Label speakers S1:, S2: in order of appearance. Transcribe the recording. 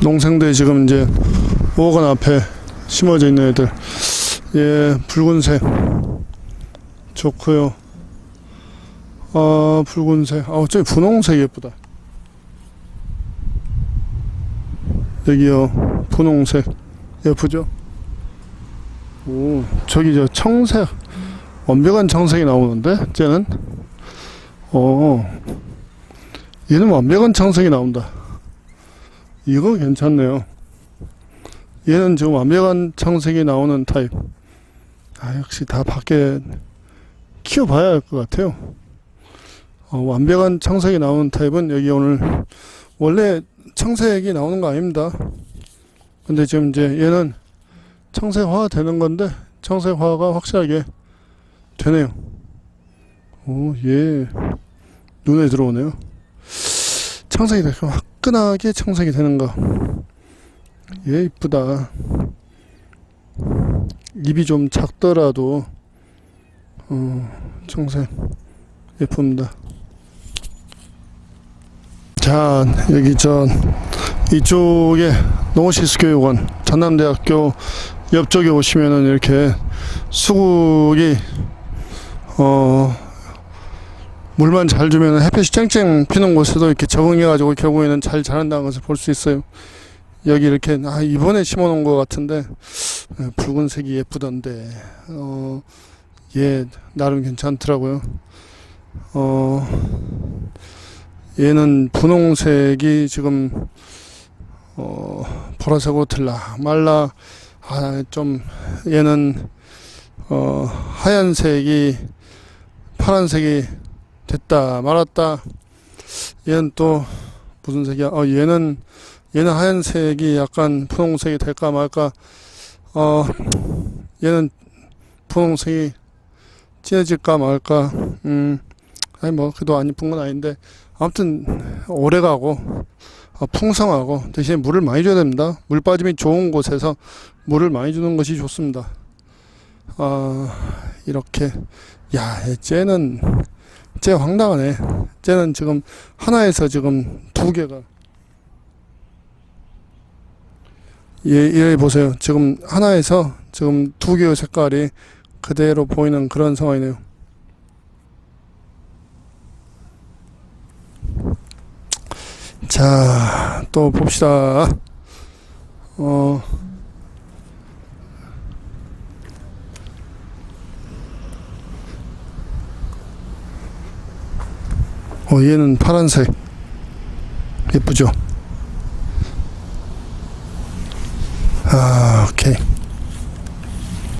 S1: 농생들 지금 이제 5원 앞에 심어져 있는 애들. 예, 붉은색. 좋고요. 아, 붉은색. 아, 저기 분홍색 예쁘다. 여기요. 분홍색. 예쁘죠? 오, 저기 저 청색. 완벽한 청색이 나오는데, 쟤는? 어, 얘는 완벽한 청색이 나온다. 이거 괜찮네요. 얘는 지금 완벽한 청색이 나오는 타입. 아, 역시 다 밖에 키워봐야 할 것 같아요. 어, 완벽한 청색이 나오는 타입은 여기 오늘 원래 청색이 나오는 거 아닙니다. 근데 지금 이제 얘는 청색화 되는 건데 청색화가 확실하게 되네요. 오, 얘 눈에 들어오네요. 청색이 되게 화끈하게 청색이 되는 거. 얘 이쁘다. 입이 좀 작더라도 어, 청색 예쁩니다. 자 여기 저 이쪽에 농어시스교육원 전남대학교 옆쪽에 오시면은 이렇게 수국이 어 물만 잘 주면 햇빛이 쨍쨍 피는 곳에도 이렇게 적응해가지고 결국에는 잘 자란다는 것을 볼 수 있어요. 여기 이렇게 아 이번에 심어놓은 것 같은데 에, 붉은색이 예쁘던데 어, 얘 나름 괜찮더라고요. 어 얘는 분홍색이 지금 어 보라색으로 들라 말라 아 좀 얘는 어 하얀색이 파란색이 됐다 말았다. 얘는 또 무슨 색이야? 어 얘는 얘는 하얀색이 약간 분홍색이 될까 말까. 어 얘는 분홍색이 진해질까 말까. 음 아니 뭐 그래도 안 이쁜 건 아닌데. 아무튼 오래가고 어, 풍성하고 대신에 물을 많이 줘야 됩니다. 물 빠짐이 좋은 곳에서 물을 많이 주는 것이 좋습니다. 아 이렇게. 야 쟤는 쟤 황당하네 쟤는 지금 하나에서 지금 두 개가 예, 예, 보세요. 지금 하나에서 지금 두 개의 색깔이 그대로 보이는 그런 상황이네요. 자, 또 봅시다. 어, 어, 얘는 파란색. 예쁘죠? 아, 오케이.